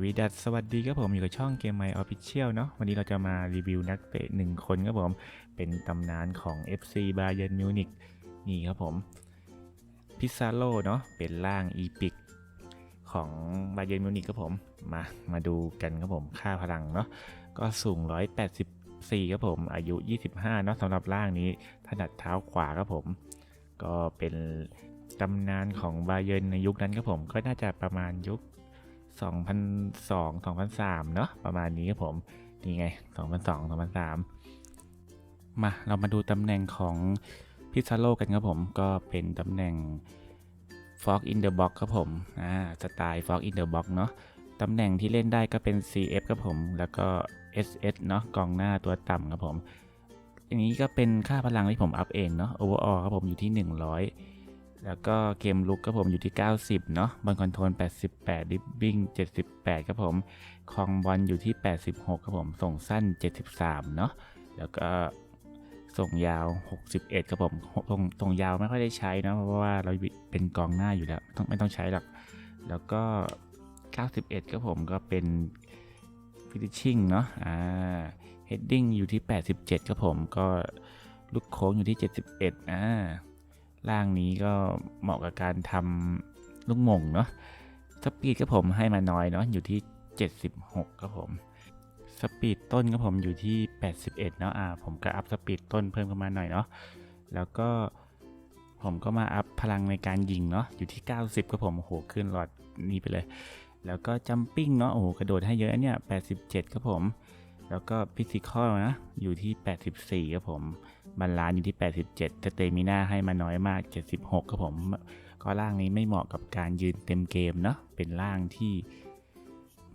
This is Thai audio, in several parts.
วีดัสสวัสดีครับผมอยู่กับช่องเกมไมออฟฟิเชียลเนาะวันนี้เราจะมารีวิวนักเตะหนึ่งคนครับผมเป็นตำนานของ FC b a y e r n Munich นี่ครับผมพิซาโลเนาะเป็นร่างอีพิกของ b a y e r n Munich ครับผมมามาดูกันครับผมค่าพลังเนาะก็สูง 184ครับผมอายุ 25เนาะสำหรับร่างนี้ถนัดเท้าขวาครับผม ก็เป็นตำนานของบาเยิร์นในยุคนั้นครับผมก็น่าจะประมาณยุค 2002 2003 เนาะประมาณนี้ครับผม นี่ไง 2002 2003 มาเรามาดูตำแหน่งของพิซซาโลกันครับผมก็เป็นตำแหน่ง Fog in the Box ครับผมอ่าสไตล์ Fog in the Box เนาะตำแหน่งที่เล่นได้ก็เป็น CF ครับผม แล้วก็ SS เนาะกองหน้าตัวต่ำครับผม อันนี้ก็เป็นค่าพลังที่ผมอัพเองเนาะ overall ครับผมอยู่ที่ 100 แล้วก็เกมลุกครับผมอยู่ที่ 90 เนาะบอลคอนโทรล 88 ดิฟบิ้ง 78 ครับผมคองบอลอยู่ที่ 86 ครับผม ส่งสั้น 73 เนาะแล้วก็ส่งยาว 61 ครับผมส่งส่งยาวไม่ค่อยได้ใช้เนาะเพราะว่าเราเป็นกองหน้าอยู่แล้วต้องไม่ต้องใช้หรอก แล้วก็ 91 ครับผมก็เป็นฟิชชิ่งเนาะอ่าเฮดดิ้งอยู่ที่ 87 ครับผมก็ลูกโค้งอยู่ที่ 71 อ่า ร่างนี้ก็เหมาะกับการทำลูกมงเนาะสปีดก็ผมให้มาน้อยเนาะอยู่ที่ 76ครับผมสปีดต้นก็ผมอยู่ที่ 81 เนาะอ่าผมก็อัพสปีดต้นเพิ่มขึ้นมาหน่อยเนาะแล้วก็ผมก็มาอัพพลังในการยิงเนาะอยู่ที่ 90ครับผมโหขึ้นหลอดนี้ไปเลย แล้วก็จัมปิ้งเนาะโอ้โหกระโดดให้เยอะเนี่ย 87 ครับผม แล้วก็ฟิสิกอลนะอยู่ที่ 84 ครับผม บาลานซ์อยู่ที่ 87 สเตมิน่าให้มาน้อยมาก 76 ครับผม ก็ร่างนี้ไม่เหมาะกับการยืนเต็มเกมเนาะ เป็นร่างที่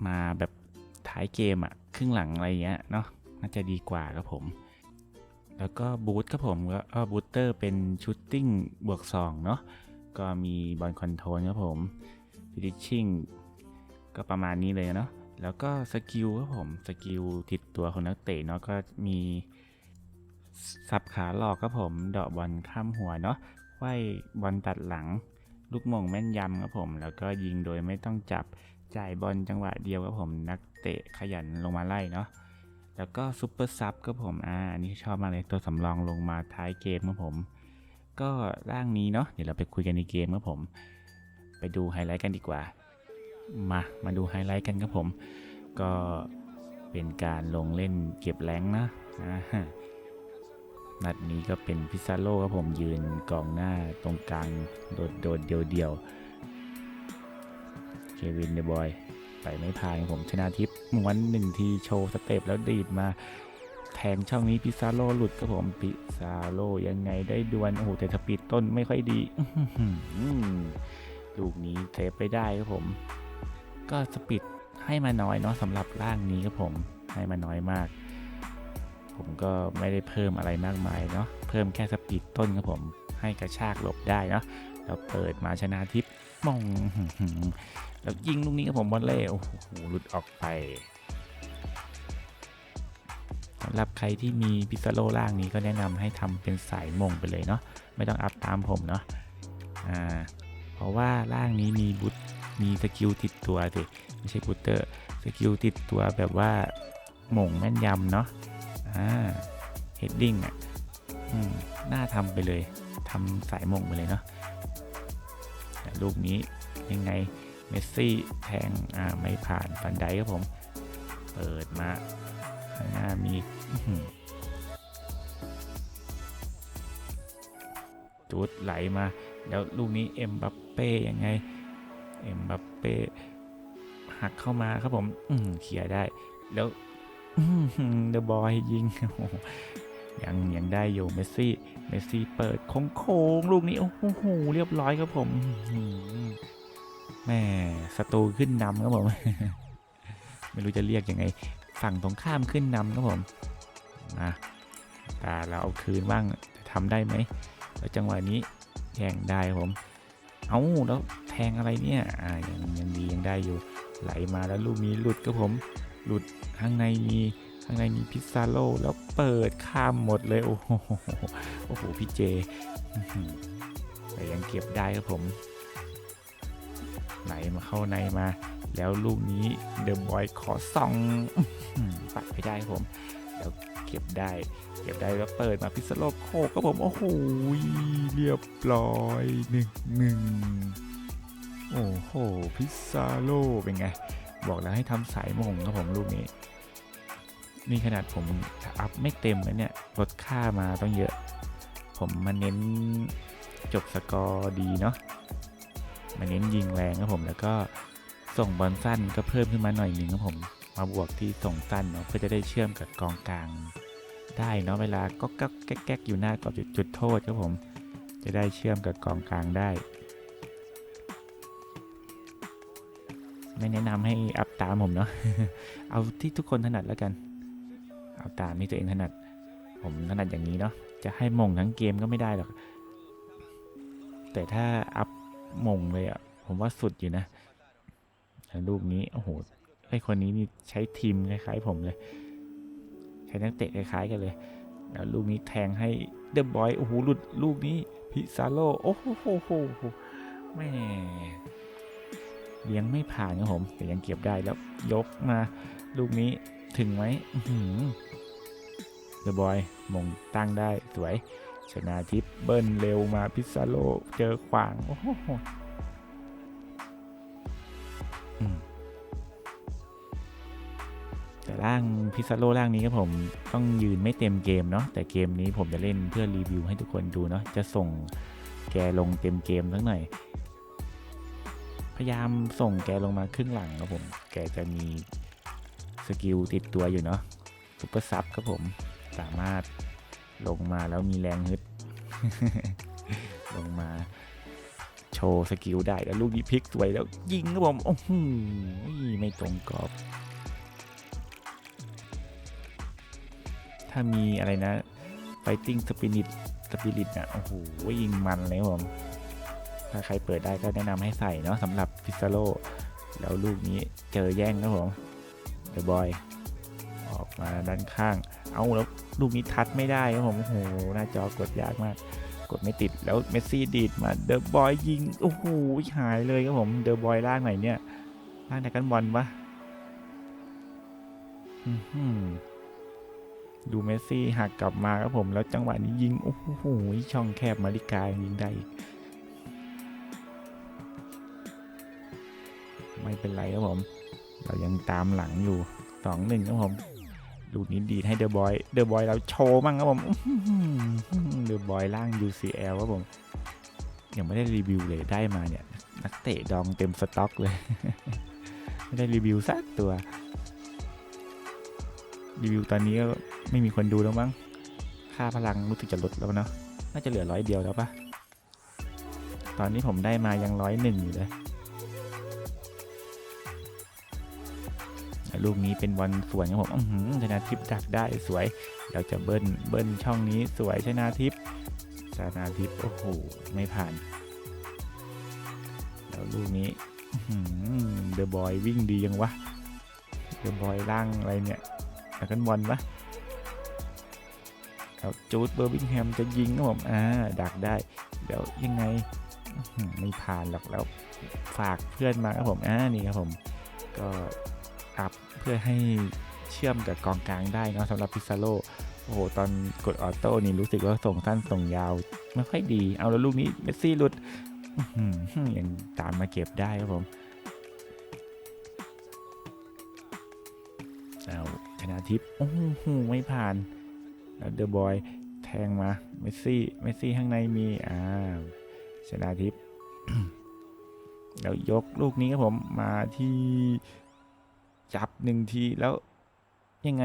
มาแบบท้ายเกมอะครึ่งหลังอะไรเงี้ยเนาะ น่าจะดีกว่าครับผม แล้วก็บูทครับผมก็บูตเตอร์เป็นชูตติ้งบวก2เนาะ ก็มีบอลคอนโทรลครับผมฟิชชิ่งก็ประมาณนี้เลยเนาะ แล้วก็สกิลครับผม สกิลติดตัวของนักเตะเนาะก็มี สับขาหลอกครับผมเดาะบอลข้ามหัวเนาะไหวบอลตัดหลัง ลูกมงแม่นยำครับผม แล้วก็ยิงโดยไม่ต้องจับจ่ายบอลจังหวะเดียวครับผมนักเตะขยันลงมาไล่เนาะแล้วก็ซุปเปอร์ซับครับผมอ่าอันนี้ชอบมากเลยตัวสำรองลงมาท้ายเกมครับผม ก็ร่างนี้เนาะเดี๋ยวเราไปคุยกันในเกมครับผม ไปดูไฮไลท์กันดีกว่า มามาดูไฮไลท์กันครับผม ก็เป็นการลงเล่นเก็บแรงนะอ่า นัดนี้ก็เป็นพิซซาโลครับผมยืนกองหน้าตรงกลาง โดดโดดเดียวเดียวเควินเดบอยไปไม่พายผมชนะทิพย์ม้วนหนึ่งทีโชว์สเต็ปแล้วดีดมาแทงช่องนี้พิซซาโลหลุดครับผมพิซซาโลยังไงได้ดวลโอ้โหแต่สปีดต้นไม่ค่อยดีลูกนี้เซฟไปได้ครับผม ก็สปีดให้มาน้อยเนาะสำหรับร่างนี้ครับผมให้มาน้อยมาก ผมก็ไม่ได้เพิ่มอะไรมากมายเนาะเพิ่มแค่สปีดต้นครับผมให้กระชากหลบได้เนาะแล้วเปิดมาชนะทิพย์มองแล้วยิงลูกนี้ครับผมบอลเล่โอ้โหหลุดออกไปสำหรับใครที่มีพิซซาโลล่างนี้ก็แนะนำให้ทำเป็นสายมงไปเลยเนาะไม่ต้องอัพตามผมเนาะอ่าเพราะว่าร่างนี้มีบุตมีสกิลติดตัวสิไม่ใช่บูตเตอร์สกิลติดตัวแบบว่าหม่งแม่นยำเนาะ อ่าเฮดดิ้งอะน่าทำไปเลยทำสายมงไปเลยเนาะลูกนี้ยังไงเมสซี่แทงอ่าไม่ผ่านฟันไดครับผม เปิดมาข้างหน้ามีจุดไหลมา แล้วลูกนี้เอ็มบัปเป้ยังไง เอ็มบัปเป้หักเข้ามาครับผมอืมเขี่ยได้ แล้ว เดอะบอยยิงยังยังได้อยู่เมสซี่เมสซี่เปิดโค้งๆลูกนี้ โอ้โหเรียบร้อยครับผมแม่ศัตรูขึ้นนำครับผม ไม่รู้จะเรียกยังไง ฝั่งตรงข้ามขึ้นนำครับผมมาตาเราเอาคืนบ้างจะทำได้ไหมแล้วจังหวะนี้แย่งได้ครับผม เอาแล้วแทงอะไรเนี่ยอ่ายังยังดียังได้อยู่ไหลมาแล้วลูกนี้หลุดครับผม หลุด ข้างในมีข้างในมีพิซซาโลแล้วเปิดข้ามหมดเลย โอ้โหโอ้โหพี่เจแต่ยังเก็บได้ครับผม ไหลมาเข้าในมา แล้วลูกนี้เดอะบอยขอส่องปัดไปได้ครับผม แล้วเก็บได้ เก็บได้แล้วเปิดมาพิษโลโคกครับผม โอ้โหเรียบร้อยหนึ่งหนึ่งโอ้โหพิซซาโลเป็นไง บอกแล้วให้ทำสายมงครับผมลูกนี้นี่ขนาดผมอัพไม่เต็มนะเนี่ยลดค่ามาต้องเยอะ ผมมาเน้นจบสกอร์ดีเนาะมาเน้นยิงแรงครับผมแล้วก็ส่งบอลสั้นก็เพิ่มขึ้นมาหน่อยหนึ่งครับผมมาบวกที่ส่งสั้นเนาะเพื่อจะได้เชื่อมกับกองกลาง ได้เนาะเวลาก็แก๊กแก๊กอยู่หน้ากรอบจุดจุดโทษครับผม จะได้เชื่อมกับกองกลางได้ ไม่แนะนำให้อัพตามผมเนาะ เอาที่ทุกคนถนัดแล้วกัน เอาตามที่ตัวเองถนัด ผมถนัดอย่างนี้เนาะ จะให้มงทั้งเกมก็ไม่ได้หรอก แต่ถ้าอัพมงเลยอะ่ะผมว่าสุดอยู่นะแล้วลูกนี้ โอ้โห ไอคนนี้นี่ใช้ทีมคล้ายๆ ผมเลย ใช้นักเตะคล้ายๆกันเลยแล้วลูกนี้แทงให้เดอะบอย โอ้โห หลุดลูกนี้ พิซาโล โอ้โหโหโหโหแม่ เลี้ยงไม่ผ่านครับผม แต่ยังเก็บได้แล้วยกมาลูกนี้ถึงไหมเดอะบอยมงตั้งได้สวย ชนาทิพเบิ้ลเร็วมาพิซซาโลเจอขวาง โอ้โหแต่ร่างพิซซาโลร่างนี้ครับผมต้องยืนไม่เต็มเกมเนาะแต่เกมนี้ผมจะเล่นเพื่อรีวิวให้ทุกคนดูเนาะจะส่งแกลงเต็มเกมสักหน่อย พยายามส่งแกลงมาครึ่งหลังครับผม แกจะมีสกิลติดตัวอยู่เนาะซุปเปอร์ซับครับผม สามารถลงมาแล้วมีแรงฮึด ลงมาโชว์สกิลได้แล้วลูกนี้พลิกสวยแล้วยิงครับผม โอ้โหไม่ตรงกรอบ ถ้ามีอะไรนะ Fighting Spirit Spirit อะ โอ้โหยิงมันเลยครับผม ถ้าใครเปิดได้ก็แนะนำให้ใส่เนาะสำหรับพิซซาโลแล้วลูกนี้เจอแย่งครับผมเดอะบอยออกมาด้านข้าง เอาแล้วลูกนี้ทัดไม่ได้ครับผมโอ้โหหน้าจอกดยากมาก กดไม่ติดแล้วเมสซี่ดีดมาเดอะบอยยิงโอ้โหหายเลยครับผมเดอะบอยล่างไหนเนี่ยล่างไหนกันบอลปะดูเมสซี่หักกลับมาครับผมแล้วจังหวะนี้ยิงโอ้โหช่องแคบมาริกายิงได้อีก ไม่เป็นไรครับผม เรายังตามหลังอยู่สองหนึ่งครับผมลูกนี้ดีดให้เดอะบอย เดอะบอยเราโชว์มั่งครับผม เดอะบอยล่าง UCL ครับผม ยังไม่ได้รีวิวเลยได้มาเนี่ย นักเตะดองเต็มสต็อกเลย ไม่ได้รีวิวสักตัว รีวิวตอนนี้ก็ไม่มีคนดูแล้วมั้ง ค่าพลังรู้สึกจะลดแล้วเนาะ น่าจะเหลือร้อยเดียวแล้วปะตอนนี้ผมได้มายังร้อยหนึ่งอยู่เลย ลูกนี้เป็นบอลสวนครับผมชนะทิพย์ดักได้สวย เราจะเบิ้ลเบิ้ลช่องนี้สวยชนะทิพย์ชนะทิพย์โอ้โหไม่ผ่าน แล้วลูกนี้เดอะบอยวิ่งดียังวะเดอะบอยล่างอะไรเนี่ยแล้วกันบอลปะแล้วจูดเบอร์บิงแฮมจะยิงครับผมอ่าดักได้เดี๋ยวยังไงไม่ผ่านหรอกแล้วฝากเพื่อนมาครับผมอ่านี่ครับผมก็ อัพเพื่อให้เชื่อมกับกองกลางได้นะสำหรับพิซาโลโอ้โห ตอนกดออโต้นี่รู้สึกว่าส่งสั้นส่งยาว ไม่ค่อยดี เอาแล้วลูกนี้เมสซี่หลุดยังตามมาเก็บได้ครับผมเอาชนะทิพย์โอ้โหไม่ผ่านแล้วเดอะบอยแทงมาเมสซี่เมสซี่ข้างในมีอ่าชนะทิพย์แล้วยกลูกนี้ครับผมมาที่ จับหนึ่งทีแล้วยังไง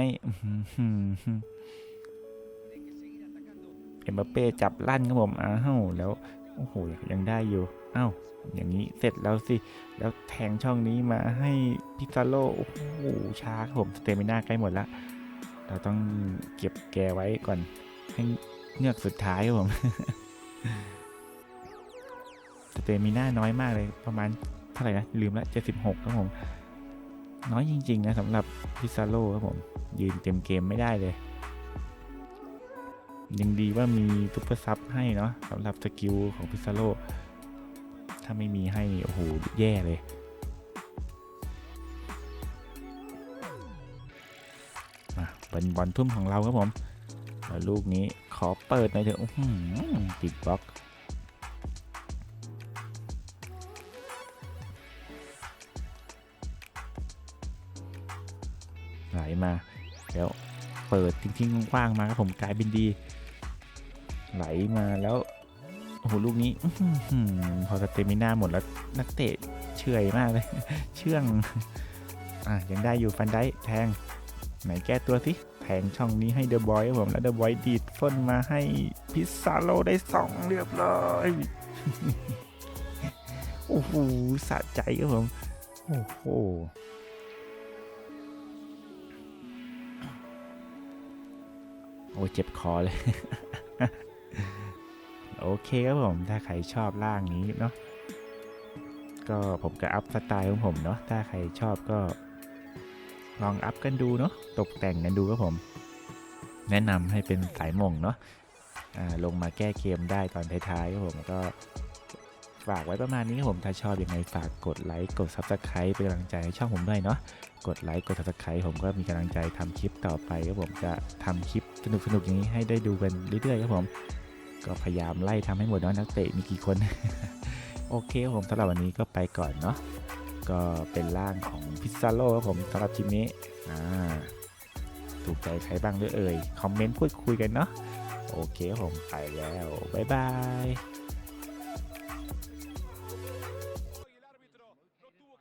เอ็มบัปเป้จับลั่นครับผมอ้าวแล้วโอ้โหยังได้อยู่อ้าวอย่างนี้เสร็จแล้วสิ แล้วแทงช่องนี้มาให้พิซซาโลโอ้โหช้าครับผมสเตมิน่าใกล้หมดละเราต้องเก็บแกไว้ก่อนให้เงือกสุดท้ายครับผมสเตมิน่าน้อยมากเลยประมาณเท่าไหร่นะลืมละ76ครับผม น้อยจริง ๆ นะสำหรับพิซาโลครับผม ยืนเต็มเกมไม่ได้เลย ยังดีว่ามีซุปเปอร์ซับให้เนาะสำหรับสกิลของพิซาโลถ้าไม่มีให้ โอ้โห แย่เลยมาเป็นบอลทุ่มของเราครับผมลูกนี้ขอเปิดหน่อยเถอะติดบล็อก ไหลมาแล้วเปิดทิ้งๆกว้างๆมาครับผมกลายเป็นดี ไหลมาแล้วโอ้โหลูกนี้อพอสเตมิน่าหมดแล้วนักเตะเฉอยมากเลย เชื่องอะยังได้อยู่ฟันได้แทง ไหนแก้ตัวสิแทงช่องนี้ให้เดอะบอยครับผมแล้วเดอะบอยดีดฟ้นมาให้พิซซาโลได้สองเรียบร้อยโอ้โหสะใจครับผม โอ้โห อ้เจ็บคอเลย โอเคครับผมถ้าใครชอบร่างนี้เนาะก็ผมก็อัพสไตล์ของผมเนาะถ้าใครชอบก็ ลองอัพกันดูเนาะตกแต่งกันดูครับผม แนะนำให้เป็นสายมงเนาะลงมาแก้เกมได้ตอนท้ายๆครับผมก็ ฝากไว้ประมาณนี้ครับผมถ้าชอบยังไงฝากกดไลค์กด Subscribe เป็นกำลังใจให้ช่องผมด้วยเนาะกดไลค์กด Subscribe ผมก็มีกำลังใจทำคลิปต่อไปครับผมจะทำคลิปสนุกๆอย่างนี้ให้ได้ดูกันเรื่อยๆครับผม ก็พยายามไล่ทำให้หมดเนาะนักเตะมีกี่คน โอเคครับผมสำหรับวันนี้ก็ไปก่อนเนาะก็เป็นร่างของพิซซาโลครับผมสำหรับทีมนี้อ่าถูกใจใครบ้างหรือเอ่ยคอมเมนต์พูดคุยกันเนาะโอเคครับผมไปแล้ว บ๊ายบาย